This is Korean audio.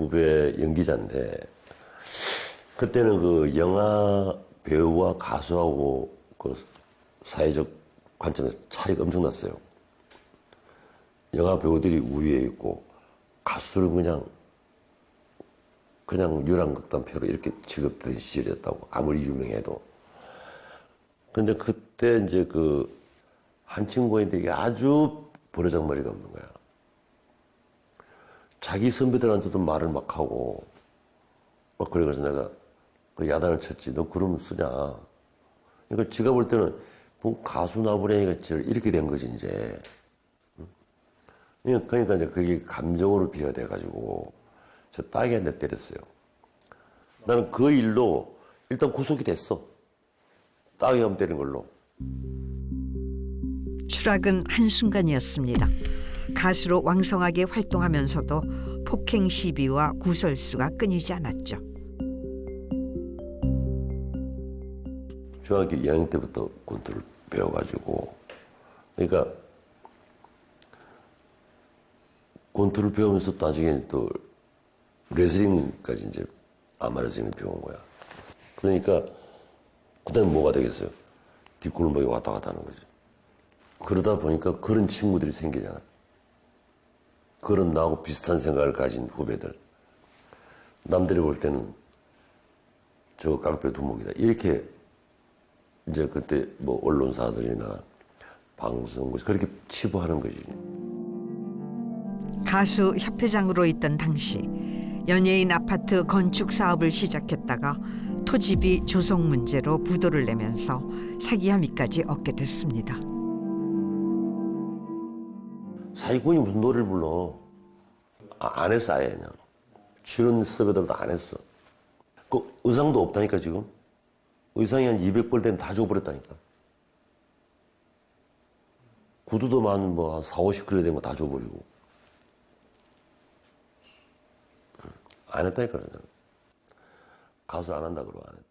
후배 연기자인데 그때는 그 영화 배우와 가수하고 그 사회적 관점에서 차이가 엄청났어요. 영화 배우들이 우위에 있고 가수들은 그냥 그냥 유랑극단표로 이렇게 취급된 시절이었다고 아무리 유명해도 근데 그때 이제 그 한 친구인데 이게 아주 버르장머리가 없는 거야. 자기 선배들한테도 말을 막 하고 막 그래 그래서 내가 그 야단을 쳤지. 너 그러면 쓰냐? 그러니까 지가 볼 때는 뭐 가수 나부랭이가 지 이렇게 된 거지 이제. 응? 그러니까 이제 그게 감정으로 비화돼 가지고 저 딸기한테 때렸어요. 나는 그 일로 일단 구속이 됐어. 한 때린 걸로. 추락은 한순간이었습니다. 가수로 왕성하게 활동하면서도 폭행 시비와 구설수가 끊이지 않았죠. 중학교 2학년 때부터 권투를 배워가지고 그러니까 권투를 배우면서 나중에 또 레슬링까지 이제 아마 레슬링을 배운 거야. 그러니까 그다음에 뭐가 되겠어요? 뒷골목에 왔다 갔다 하는 거지. 그러다 보니까 그런 친구들이 생기잖아. 그런 나하고 비슷한 생각을 가진 후배들. 남들이 볼 때는 저거 깡패 두목이다. 이렇게 이제 그때 뭐 언론사들이나 방송국 그렇게 치부하는 거지. 가수 협회장으로 있던 당시 연예인 아파트 건축 사업을 시작했다가 토지비 조성 문제로 부도를 내면서 사기 혐의까지 얻게 됐습니다. 사기꾼이 무슨 노래를 불러? 아, 안 했어, 아예 그냥. 출연 섭외들도 안 했어. 그 의상도 없다니까, 지금. 의상이 한 200벌 되면 다 줘버렸다니까. 구두도 만 뭐, 한 4, 50클레 된거 다 줘버리고. 안 했다니까, 그냥. 가수 안 한다 그러고 안 했다.